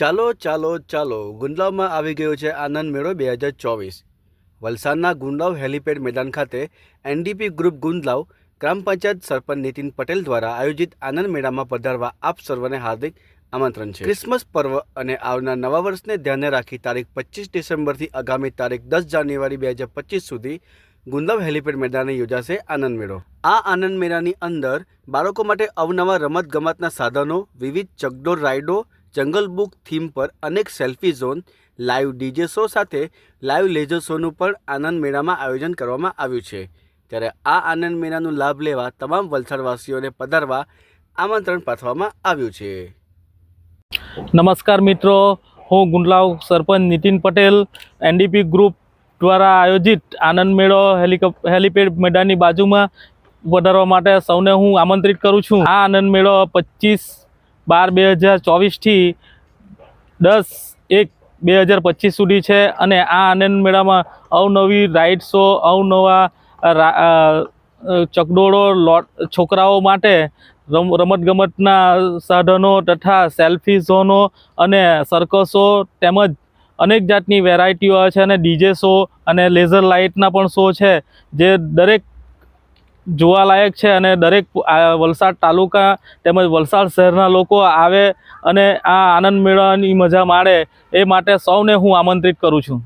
ચાલો ચાલો ચાલો. ગુંદલાવમાં આવી ગયો છે આનંદ મેળો બે હજાર ચોવીસ. વલસાડના ગુંડલાવ હેલીપેડ મેદાન ખાતે એનડીપી ગ્રુપ ગુંદલાવ ગ્રામ પંચાયત સરપંચ નીતિન પટેલ દ્વારા આયોજિત આનંદ મેળામાં પધારવા આપ સર્વને હાર્દિક આમંત્રણ છે. ક્રિસમસ પર્વ અને આવનાર નવા વર્ષને ધ્યાને રાખી તારીખ પચીસ ડિસેમ્બરથી આગામી તારીખ દસ જાન્યુઆરી બે હજાર પચીસ સુધી ગુંદલાવ હેલિપેડ મેદાને યોજાશે આનંદ મેળો. આ આનંદ મેળાની અંદર બાળકો માટે અવનવા રમત ગમતના સાધનો, વિવિધ ચકડોળ રાઇડો જંગલ બુક થીમ પર અનેક selfie zone, live DJ show સાથે લાઈવ લેઝર શોનું પણ આનંદ મેળામાં આયોજન કરવામાં આવ્યું છે. ત્યારે આ આનંદ મેળાનો લાભ લેવા તમામ વલસાડવાસીઓને પધારવા આમંત્રણ પાઠવવામાં આવ્યું છે. નમસ્કાર મિત્રો, હું ગુંડલાવ સરપંચ નીતિન પટેલ, એનડીપી ગ્રુપ દ્વારા આયોજિત આનંદ મેળો હેલિકોપ, હેલિપેડ મેદાનની બાજુમાં વધારવા માટે સૌને હું આમંત્રિત કરું છું. આ આનંદ મેળો પચીસ બાર બે હજાર ચોવીસથી દસ એક બે હજાર પચીસ સુધી છે અને આ આનંદ મેળામાં અવનવી રાઇડ શો અવનવા ચકડોળો, લોટ, છોકરાઓ માટે રમ, રમતગમતના સાધનો તથા સેલ્ફી ઝોનો અને સર્કસો તેમજ અનેક જાતની વેરાયટીઓ છે અને ડીજે શો અને લેઝર લાઇટના પણ શો છે. જે દરેક જોવાલાયક છે અને દરેક વલસાડ તાલુકા તેમજ વલસાડ શહેરના લોકો આવે અને આ આનંદ મેળાની મજા માણે એ માટે સૌને હું આમંત્રિત કરું છું.